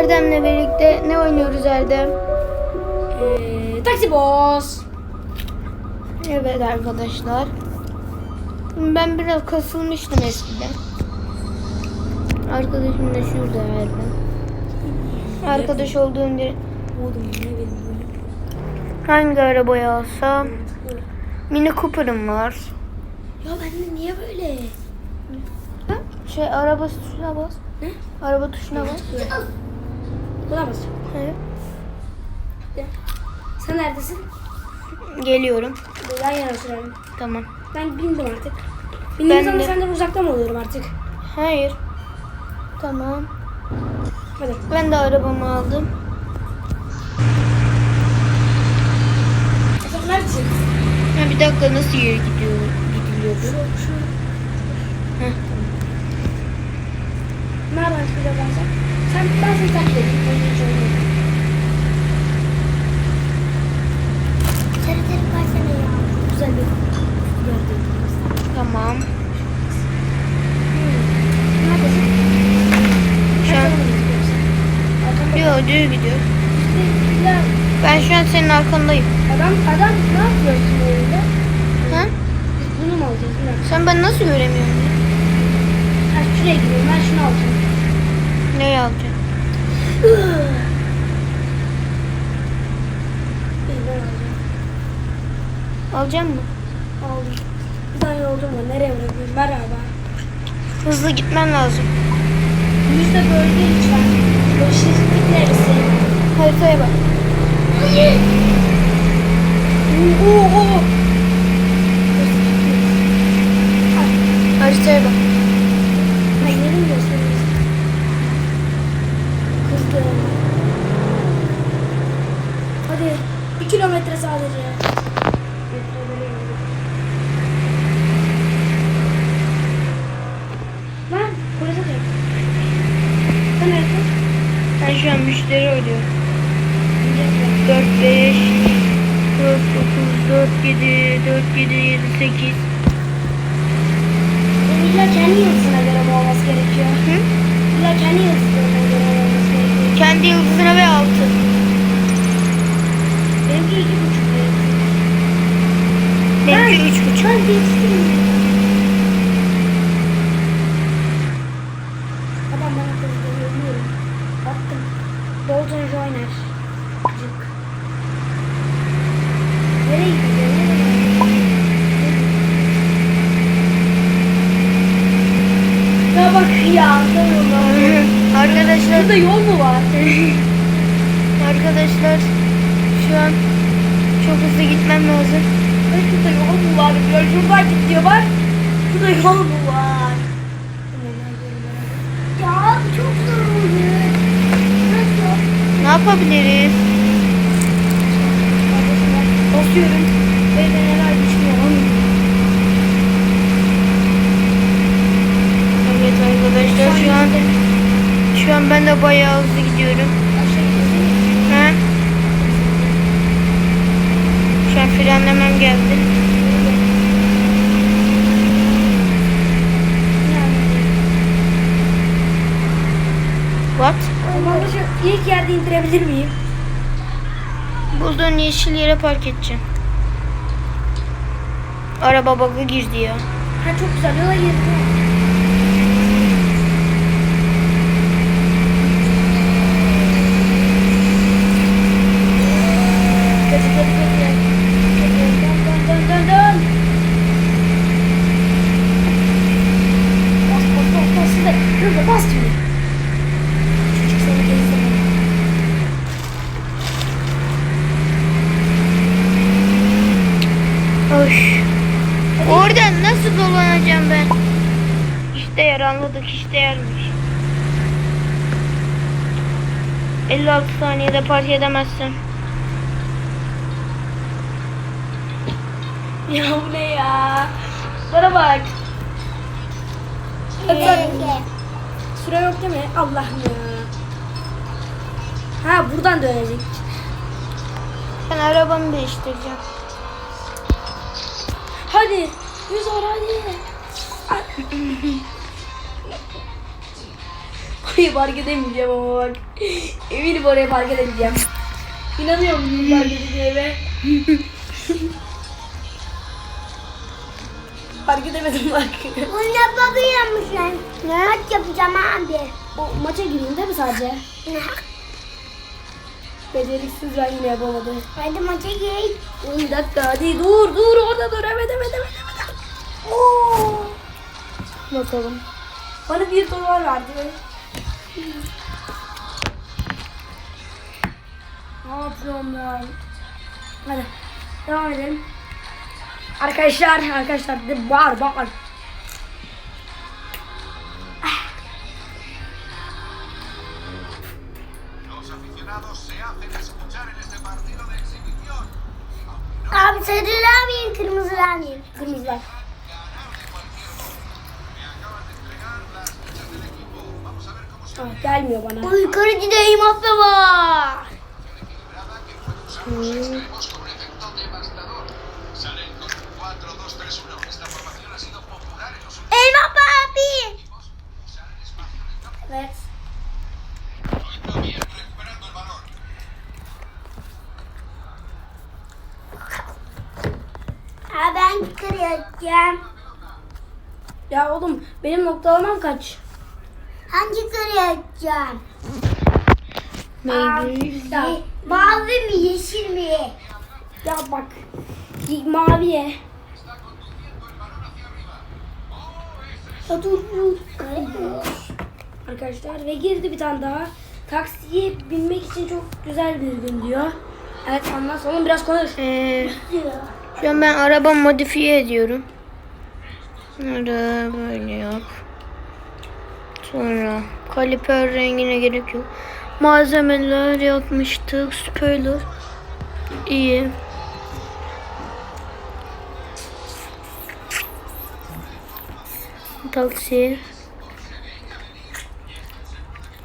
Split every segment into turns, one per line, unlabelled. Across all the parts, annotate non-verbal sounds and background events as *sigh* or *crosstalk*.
Erdem'le birlikte ne oynuyoruz Erdem?
Ee, taksi boss.
Evet arkadaşlar. Ben biraz kasılmıştım eskiden. Arkadaşım da şurada Erdem. Arkadaş olduğum bir
böyle.
hangi arabayı alsam? Mini Cooper'ım var.
Ya bende niye böyle?
Ha? Şey araba tuşuna bas.
Ne?
Araba tuşuna bas.
Buna basacağım.
Evet.
Sen neredesin?
Geliyorum.
Yan yana sürelim.
Tamam.
Ben bindim artık. Bindiğim zaman
de.
senden uzakta mı oluyorum artık?
Hayır. Tamam.
Hadi.
Ben de arabamı aldım.
Sen neredesin?
Ha, bir dakika nasıl yere gidiyor, gidiliyordu?
Şu, şu.
Heh.
Nereden çıkacağız ben sen? Ben seni takip edeyim. Sarı versene ya. Güzel bir gördüm.
Tamam.
Neredesin?
Şu an
Arkamda gidiyorsun. Arkamda.
Yo, düz gidiyor. Ben şu an senin arkandayım.
Adam, adam ne yapıyorsun öyle?
Ha?
Biz bunu mu alacağız?
Sen ben nasıl göremiyorum?
Ha, şuraya gidiyorum. Ben şunu alacağım.
Neyi alacaksın? Alacak mı?
Aldım. Bir tane yolcum var. Nereye bırakayım? Merhaba.
Hızlı gitmen lazım.
Yüzde bölge lütfen. Yeşillik neresi?
Haritaya bak.
Oo, oo.
Haritaya bak.
Hayır, yerim gösteriyorsun. Kızdım. Hadi. Bir kilometre sadece. Ben polise de. Sen nerede?
Ben şu an müşteri arıyorum. 4, 5, 4, 9, 4, 7, 4, 7, 7, 8.
İlla kendi yıldızına göre mi olması gerekiyor?
Hı?
İlla kendi yıldızına göre olması gerekiyor?
Kendi yıldızına ve altı.
Benimki iki buçuk.
Benimki üç buçuk.
Ben. Adam bana kızdı. Ölüyorum. Baktım. Bolton Joyner. Cık. Nereye gidiyor? Nereye? Ya.
Arkadaşlar,
Burada yol mu var? *laughs*
arkadaşlar şu an çok hızlı gitmem lazım.
Ay, Burada yol mu var? diyor. Şuradan git diyor bak. Burada yol mu var? Ya çok zor. Nasıl?
Ne yapabiliriz?
Basıyorum. Ve ben neler düşünüyorum.
Evet arkadaşlar şu an şu an ben de bayağı hızlı gidiyorum. Ha? Şu an frenlemem geldi. What?
Şu ilk yerde indirebilir miyim?
Bulduğun yeşil yere park edeceğim. Araba bug'a girdi ya.
Ha çok güzel yola girdim. Hadi hadi hadi. Dön dön dön dön dön. Bas bas bas bas gezdirmedi.
Oş. Oradan nasıl dolanacağım ben? İşte yer anladık işte yermiş. 56 saniyede park edemezsin. *laughs*
Ya bu ne ya? Bana bak. Hadi Süre yok değil mi? Allah'ım ya. Ha buradan dönecek.
Ben arabamı değiştireceğim.
Hadi. Yüz var hadi. orayı fark *laughs* edemeyeceğim ama bak. Eminim orayı fark edemeyeceğim. İnanıyorum fark edeceğime. *laughs* fark edemedim bak. *laughs*
Bunu yapabiliyormuşlar. Ne? Maç yapacağım abi.
O maça gireyim değil mi sadece?
Ne?
Beceriksiz ben yine yapamadım.
Hadi maça gir.
Oğlum bir dakika hadi dur dur orada dur evet evet evet evet.
Oo.
Bakalım. Bana bir dolar verdi. Ne yapıyorum ben? Hadi devam edelim. Arkadaşlar arkadaşlar de bağır bağır.
Los aficionados se hacen escuchar en este partido de exhibición.
Abi sarılar mıyım, kırmızılar mıyım?
Kırmızılar. Ah, gelmiyor bana.
Uy kalecideyim atlama.
Extremos con un
benim noktalamam kaç?
Hangi yukarı atacağım?
Neydi? Ya,
Mavi mi yeşil mi?
ya bak. Maviye.
Ya dur dur.
Arkadaşlar ve girdi bir tane daha. Taksiye binmek için çok güzel bir gün diyor. Evet anlat oğlum biraz konuş.
Ee, şu an ben araba modifiye ediyorum. Şöyle böyle yap. Sonra kaliper rengine gerek yok. Malzemeler yapmıştık. Spoiler. İyi. Taksi.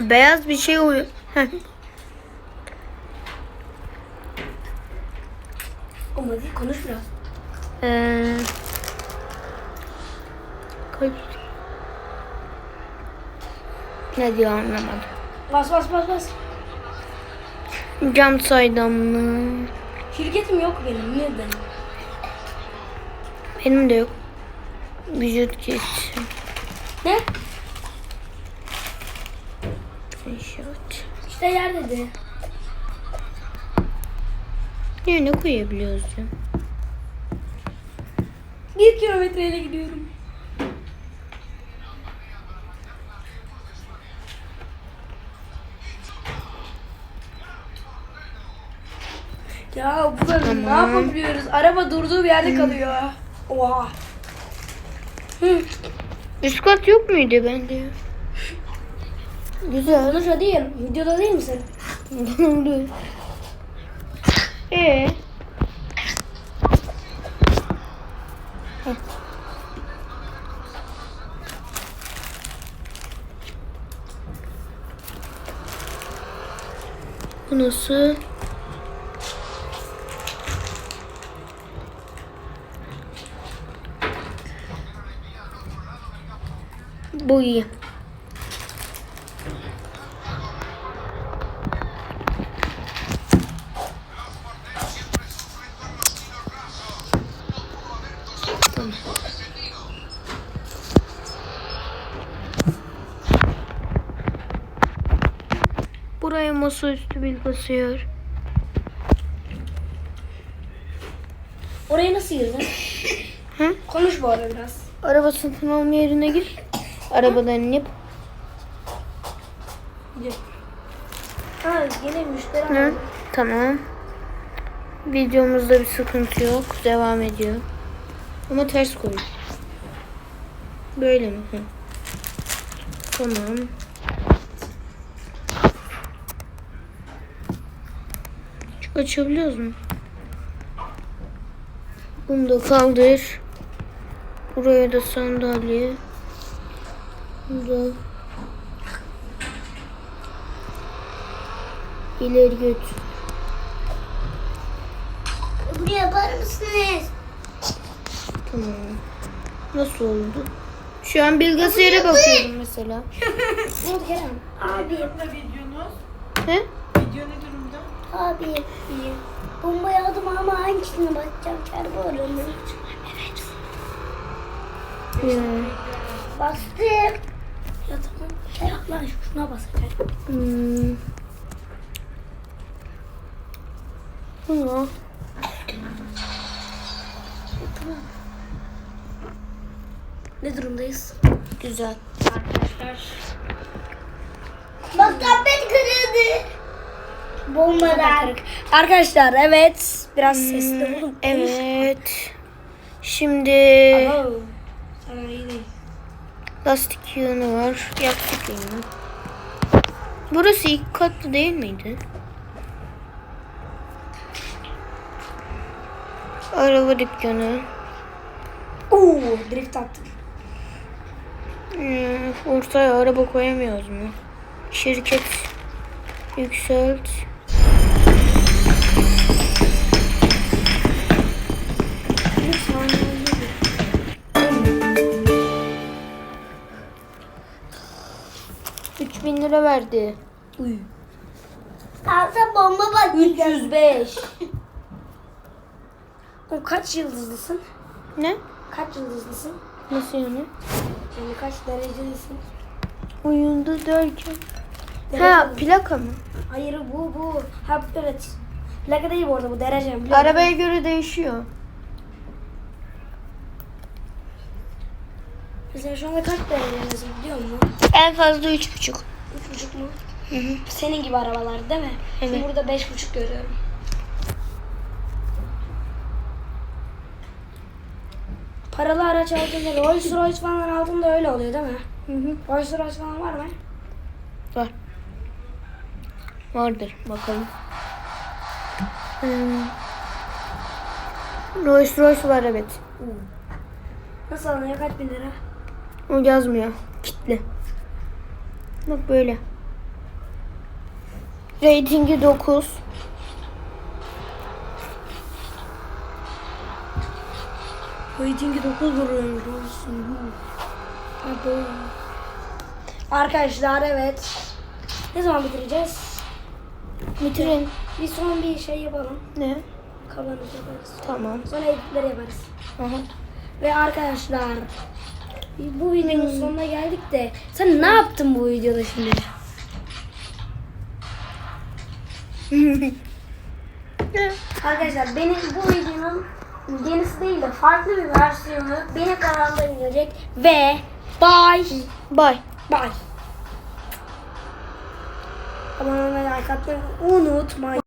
Beyaz bir şey oluyor. Heh.
Oğlum hadi
kaç? Ne diyor anlamadım.
Bas bas bas bas.
Cam saydamlı.
Şirketim yok benim. Niye benim?
Benim de yok. Vücut kesişim.
Ne?
Tişört.
İşte yer dedi.
Yerine koyabiliyoruz ya.
Bir kilometreyle gidiyorum. Ne yapabiliyoruz? Araba durduğu bir yerde kalıyor. Oha. Hı.
Üst kat yok muydu bende ya? Güzel.
Konuş hadi. Videoda değil misin?
Doğru. *laughs* Ee? Bu nasıl? Bu iyi. Buraya masaüstü bilgisayar.
Oraya nasıl girdin?
Hı?
Konuş bu arada biraz.
Araba satın alma yerine gir. Arabadan yap.
Ha yine müşteri
Hı? Tamam. Videomuzda bir sıkıntı yok. Devam ediyor. Ama ters koy. Böyle mi? Hı. Tamam. Şu Açabiliyoruz mu? Bunu da kaldır. Buraya da sandalye. Da ileri götür.
Buraya yapar mısınız?
Tamam. Nasıl oldu? Şu an bilgisayara bakıyorum mesela. *laughs*
Ne oldu Kerem?
Abi,
videonuz?
He?
Video ne durumda?
abi. İyi. Bombayı aldım ama hangisine basacağım? Çarpı oranı.
Ya.
Bastım.
Ya tamam. Şey yap lan şuna bas. Kerem.
Hmm. Bu ne?
Ne durumdayız?
Güzel.
Arkadaşlar.
Bak tablet kırıldı. Bombadan.
Arkadaşlar evet. Biraz sesli olun.
Hmm, Evet. Şimdi
Oh. Sana iyi değil.
Lastik yığını var. Yaktık yığını. Burası ilk katlı değil miydi? Araba dükkanı.
Oo, drift attım.
Hmm, ortaya araba koyamıyoruz mu? Şirket yükselt. 3000 lira verdi.
Uy.
Alta bomba bakacağım.
305. O kaç yıldızlısın?
Ne?
Kaç yıldızlısın?
Nasıl yani?
Yani kaç derecelisin?
Oyunda derken.
Derece
Ha
mi?
plaka mı?
Hayır bu bu. Ha evet. Plaka değil bu arada bu derece. musun?
Arabaya göre değişiyor.
Mesela şu anda kaç derecedesin biliyor musun?
En fazla 3,5.
Üç buçuk mu? Senin gibi arabalar değil mi?
Evet.
Şimdi burada beş buçuk görüyorum. Paralı araç aldığında Rolls Royce falan aldığında öyle oluyor değil mi?
Hı hı.
Rolls Royce falan var mı?
Var. Vardır bakalım. Hmm. Rolls Royce var evet.
Nasıl alınıyor? Kaç bin lira?
O yazmıyor. Kitle. Bak böyle. Ratingi 9.
Ratingi 9 vuruyormuş olsun. Abo. Arkadaşlar evet. Ne zaman bitireceğiz?
Bitirin.
Bir son bir şey yapalım.
Ne?
Kapanış yaparız.
Tamam.
Sonra editleri yaparız.
Aha.
Ve arkadaşlar bu videonun sonuna geldik de sen ne yaptın bu videoda şimdi? *laughs* Arkadaşlar benim bu videonun yenisi değil de farklı bir versiyonu benim kanalımda inecek ve bye
Bye.
bye. Abone olmayı like atmayı unutmayın.